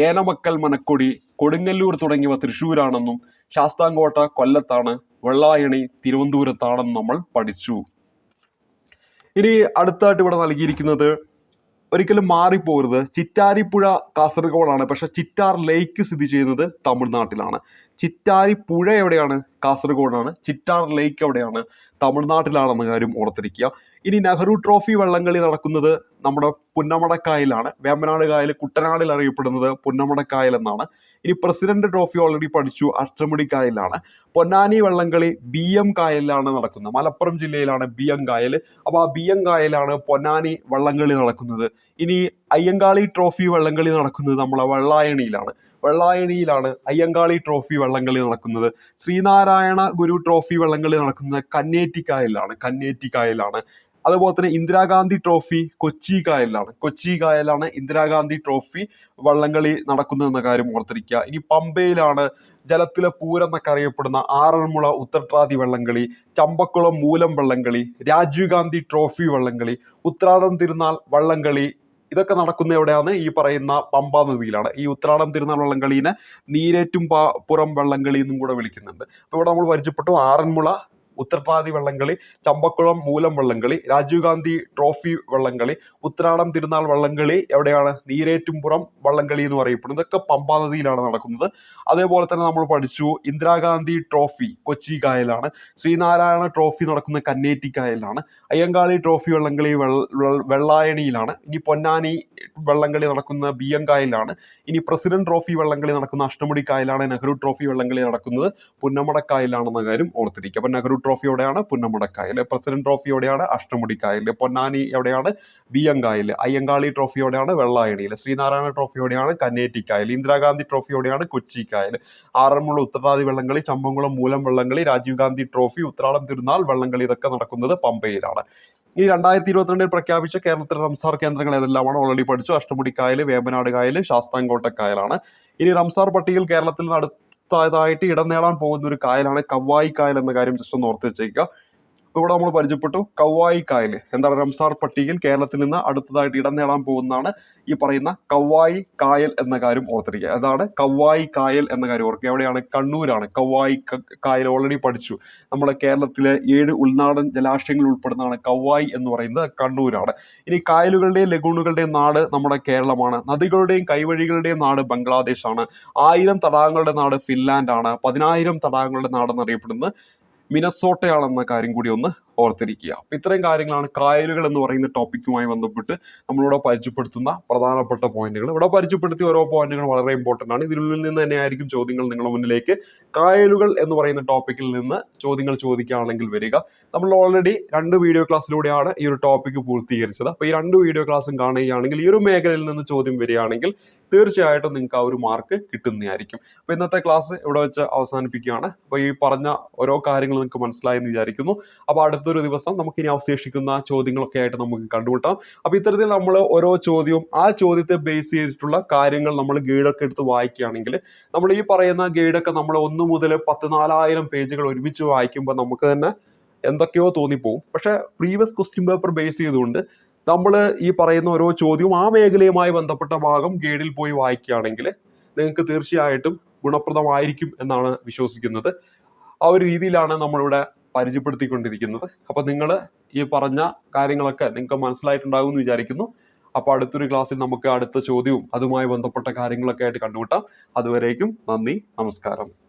ഏനമക്കൽ മനക്കൊടി കൊടുങ്ങല്ലൂർ തുടങ്ങിയവ തൃശ്ശൂരാണെന്നും ശാസ്താംകോട്ട കൊല്ലത്താണ് വെള്ളായണി തിരുവനന്തപുരത്താണെന്നും നമ്മൾ പഠിച്ചു. ഇനി അടുത്തായിട്ട് ഇവിടെ നൽകിയിരിക്കുന്നത് ഒരിക്കലും മാറിപ്പോകരുത്. ചിറ്റാരിപ്പുഴ കാസർഗോഡാണ്. പക്ഷെ ചിറ്റാർ ലേക്ക് സ്ഥിതി ചെയ്യുന്നത് തമിഴ്നാട്ടിലാണ്. ചിറ്റാരിപ്പുഴ എവിടെയാണ്? കാസർഗോഡാണ്. ചിറ്റാർ ലേക്ക് എവിടെയാണ്? തമിഴ്നാട്ടിലാണെന്ന കാര്യം ഓർത്തിരിക്കുക. ഇനി നെഹ്റു ട്രോഫി വള്ളംകളി നടക്കുന്നത് നമ്മുടെ പുന്നമടക്കായലാണ് വേമ്പനാട് കായൽ കുട്ടനാടിൽ അറിയപ്പെടുന്നത് പുന്നമടക്കായൽ എന്നാണ്. ഇനി പ്രസിഡന്റ് ട്രോഫി ഓൾറെഡി പഠിച്ചു അഷ്ടമുടി കായലിലാണ്. പൊന്നാനി വള്ളംകളി ബി എം കായലിലാണ് നടക്കുന്നത്. മലപ്പുറം ജില്ലയിലാണ് ബി എം കായൽ. അപ്പോൾ ആ ബി എം കായലാണ് പൊന്നാനി വള്ളംകളി നടക്കുന്നത്. ഇനി അയ്യങ്കാളി ട്രോഫി വള്ളംകളി നടക്കുന്നത് നമ്മളെ വള്ളായണിയിലാണ്. വെള്ളായണിയിലാണ് അയ്യങ്കാളി ട്രോഫി വള്ളംകളി നടക്കുന്നത്. ശ്രീനാരായണ ഗുരു ട്രോഫി വള്ളംകളി നടക്കുന്നത് കന്നേറ്റിക്കായലിലാണ്. കന്നേറ്റിക്കായലാണ്. അതുപോലെ തന്നെ ഇന്ദിരാഗാന്ധി ട്രോഫി കൊച്ചി കായലിലാണ്. കൊച്ചി കായലിലാണ് ഇന്ദിരാഗാന്ധി ട്രോഫി വള്ളംകളി നടക്കുന്നതെന്ന കാര്യം ഓർത്തിരിക്കുക. ഇനി പമ്പയിലാണ് ജലത്തിലെ പൂരം എന്നൊക്കെ അറിയപ്പെടുന്ന ആറന്മുള ഉത്രട്ടാതി വള്ളംകളി ചമ്പക്കുളം മൂലം വള്ളംകളി രാജീവ് ഗാന്ധി ട്രോഫി വള്ളംകളി ഉത്രാടം തിരുനാൾ വള്ളംകളി ഇതൊക്കെ നടക്കുന്ന എവിടെയാണ്? ഈ പറയുന്ന പമ്പ നദിയിലാണ്. ഈ ഉത്രാടം തിരുനാൾ വള്ളംകളീനെ നീരേറ്റും പുറം വള്ളംകളി എന്നും കൂടെ വിളിക്കുന്നുണ്ട്. അപ്പോൾ ഇവിടെ നമ്മൾ പരിചയപ്പെട്ടു ആറന്മുള ഉത്രട്ടാതി വള്ളംകളി ചമ്പക്കുളം മൂലം വള്ളംകളി രാജീവ് ഗാന്ധി ട്രോഫി വള്ളംകളി ഉത്രാടം തിരുനാൾ വള്ളംകളി എവിടെയാണ്? നീരേറ്റുംപുറം വള്ളംകളി എന്ന് പറയപ്പെടുന്നത്. ഇതൊക്കെ പമ്പാ നദിയിലാണ് നടക്കുന്നത്. അതേപോലെ തന്നെ നമ്മൾ പഠിച്ചു ഇന്ദിരാഗാന്ധി ട്രോഫി കൊച്ചി കായലാണ്. ശ്രീനാരായണ ട്രോഫി നടക്കുന്നത് കന്നേറ്റി കായലാണ്. അയ്യങ്കാളി ട്രോഫി വള്ളംകളി വെള്ള- വെള്ള- വെള്ളായണിയിലാണ്. ഇനി പൊന്നാനി വള്ളംകളി നടക്കുന്ന ബിയ്യങ്കായലിലാണ് ഇനി പ്രസിഡന്റ് ട്രോഫി വള്ളംകളി നടക്കുന്ന അഷ്ടമുടി കായലാണ് നെഹ്റു ട്രോഫി വള്ളംകളി നടക്കുന്നത്. പുന്നമടക്കായലാണെന്ന കാര്യം ഓർത്തിരിക്കുക. അപ്പൊ നെഹ്റു ട്രോഫി എവിടെയാണ് പുന്നമടക്കായൽ പ്രസിഡന്റ് ട്രോഫിയോടെയാണ് അഷ്ടമുടി കായൽ പൊന്നാനി എവിടെയാണ്? വിയങ്കായൽ. അയ്യങ്കാളി ട്രോഫിയോടെയാണ് വെള്ളായണിയിൽ. ശ്രീനാരായണ ട്രോഫിയോടെയാണ് കന്നേറ്റിക്കായൽ. ഇന്ദിരാഗാന്ധി ട്രോഫിയോടെയാണ് കൊച്ചിക്കായൽ. ആറന്മുള ഉത്തരവാദി വള്ളംകളി ചമ്പംകുളം മൂലം വള്ളംകളി രാജീവ് ഗാന്ധി ട്രോഫി ഉത്രാടം തിരുനാൾ വള്ളംകളി ഇതൊക്കെ നടക്കുന്നത് പമ്പയിലാണ്. ഈ രണ്ടായിരത്തി ഇരുപത്തിരണ്ടിൽ പ്രഖ്യാപിച്ച കേരളത്തിലെ റംസാർ കേന്ദ്രങ്ങൾ ഏതെല്ലാമാണ്? ഓൾറെഡി പഠിച്ചു. അഷ്ടമുടിക്കായൽ വേമ്പനാട് കായൽ ശാസ്താംകോട്ട കായലാണ് ഇനി റംസാർ പട്ടികയിൽ കേരളത്തിൽ നിന്ന് അടുത്തതായിട്ട് ഇടം നേടാൻ പോകുന്ന ഒരു കായലാണ് കവായി കായൽ എന്ന കാര്യം ജസ്റ്റ് ഒന്ന് ഓർത്ത് വെച്ചേക്കുക. ഇവിടെ നമ്മൾ പരിചയപ്പെട്ടു കവായി കായൽ. എന്താണ് റംസാർ പട്ടികയിൽ കേരളത്തിൽ നിന്ന് അടുത്തതായിട്ട് ഇടം നേടാൻ പോകുന്നതാണ് ഈ പറയുന്ന കവായി കായൽ എന്ന കാര്യം ഓർത്തിരിക്കുക. അതാണ് കവായി കായൽ എന്ന കാര്യം ഓർക്കുക. എവിടെയാണ്? കണ്ണൂരാണ്. കവായി കായൽ ഓൾറെഡി പഠിച്ചു. നമ്മുടെ കേരളത്തിലെ ഏഴ് ഉൾനാടൻ ജലാശയങ്ങൾ ഉൾപ്പെടുന്നതാണ് കവായി എന്ന് പറയുന്നത് കണ്ണൂരാണ്. ഇനി കായലുകളുടെയും ലഗൂണുകളുടെയും നാട് നമ്മുടെ കേരളമാണ്. നദികളുടെയും കൈവഴികളുടെയും നാട് ബംഗ്ലാദേശാണ്. ആയിരം തടാകങ്ങളുടെ നാട് ഫിൻലാൻഡ് ആണ് പതിനായിരം തടാകങ്ങളുടെ നാട് എന്നറിയപ്പെടുന്നത് മിനസോട്ടയാണെന്ന കാര്യം കൂടി ഒന്ന് ഓർത്തിരിക്കുക. അപ്പൊ ഇത്രയും കാര്യങ്ങളാണ് കായലുകൾ എന്ന് പറയുന്ന ടോപ്പിക്കുമായി ബന്ധപ്പെട്ട് നമ്മളിവിടെ പരിചയപ്പെടുത്തുന്ന പ്രധാനപ്പെട്ട പോയിന്റുകൾ ഇവിടെ പരിചയപ്പെടുത്തിയ ഓരോ പോയിന്റുകൾ വളരെ ഇമ്പോർട്ടന്റ് ആണ്. ഇതിനുള്ളിൽ നിന്ന് തന്നെയായിരിക്കും ചോദ്യങ്ങൾ നിങ്ങളുടെ മുന്നിലേക്ക്. കായലുകൾ എന്ന് പറയുന്ന ടോപ്പിക്കിൽ നിന്ന് ചോദ്യങ്ങൾ ചോദിക്കുകയാണെങ്കിൽ വരിക. നമ്മൾ ഓൾറെഡി രണ്ട് വീഡിയോ ക്ലാസ്സിലൂടെയാണ് ഈ ഒരു ടോപ്പിക്ക് പൂർത്തീകരിച്ചത്. അപ്പോൾ ഈ രണ്ട് വീഡിയോ ക്ലാസ്സും കാണുകയാണെങ്കിൽ ഈ ഒരു മേഖലയിൽ നിന്ന് ചോദ്യം വരികയാണെങ്കിൽ തീർച്ചയായിട്ടും നിങ്ങൾക്ക് ആ ഒരു മാർക്ക് കിട്ടുന്നതായിരിക്കും. അപ്പോൾ ഇന്നത്തെ ക്ലാസ് ഇവിടെ വെച്ച് അവസാനിപ്പിക്കുകയാണ്. അപ്പോൾ ഈ പറഞ്ഞ ഓരോ കാര്യങ്ങൾ നിങ്ങൾക്ക് മനസ്സിലായി എന്ന് വിചാരിക്കുന്നു. അപ്പോൾ അടുത്തൊരു ദിവസം നമുക്ക് ഇനി അവശേഷിക്കുന്ന ചോദ്യങ്ങളൊക്കെ ആയിട്ട് നമുക്ക് കണ്ടുമുട്ടാം. അപ്പോൾ ഇത്തരത്തിൽ നമ്മൾ ഓരോ ചോദ്യവും ആ ചോദ്യത്തെ ബേസ് ചെയ്തിട്ടുള്ള കാര്യങ്ങൾ നമ്മൾ ഗൈഡൊക്കെ എടുത്ത് വായിക്കുകയാണെങ്കിൽ നമ്മൾ ഈ പറയുന്ന ഗൈഡൊക്കെ നമ്മൾ ഒന്ന് മുതൽ പത്ത് നാലായിരം പേജുകൾ ഒരുമിച്ച് വായിക്കുമ്പോൾ നമുക്ക് തന്നെ എന്തൊക്കെയോ തോന്നിപ്പോവും. പക്ഷേ പ്രീവിയസ് ക്വസ്റ്റ്യൻ പേപ്പർ ബേസ് ചെയ്തുകൊണ്ട് നമ്മൾ ഈ പറയുന്ന ഓരോ ചോദ്യവും ആ മേഖലയുമായി ബന്ധപ്പെട്ട ഭാഗം ഗൈഡിൽ പോയി വായിക്കുകയാണെങ്കിൽ നിങ്ങൾക്ക് തീർച്ചയായിട്ടും ഗുണപ്രദമായിരിക്കും എന്നാണ് വിശ്വസിക്കുന്നത്. ആ ഒരു രീതിയിലാണ് നമ്മളിവിടെ പരിചയപ്പെടുത്തിക്കൊണ്ടിരിക്കുന്നത്. അപ്പൊ നിങ്ങൾ ഈ പറഞ്ഞ കാര്യങ്ങളൊക്കെ നിങ്ങൾക്ക് മനസ്സിലായിട്ടുണ്ടാകും എന്ന് വിചാരിക്കുന്നു. അപ്പോൾ അടുത്തൊരു ക്ലാസ്സിൽ നമുക്ക് അടുത്ത ചോദ്യവും അതുമായി ബന്ധപ്പെട്ട കാര്യങ്ങളൊക്കെ ആയിട്ട് കണ്ടുമുട്ടാം. അതുവരേക്കും നന്ദി നമസ്കാരം.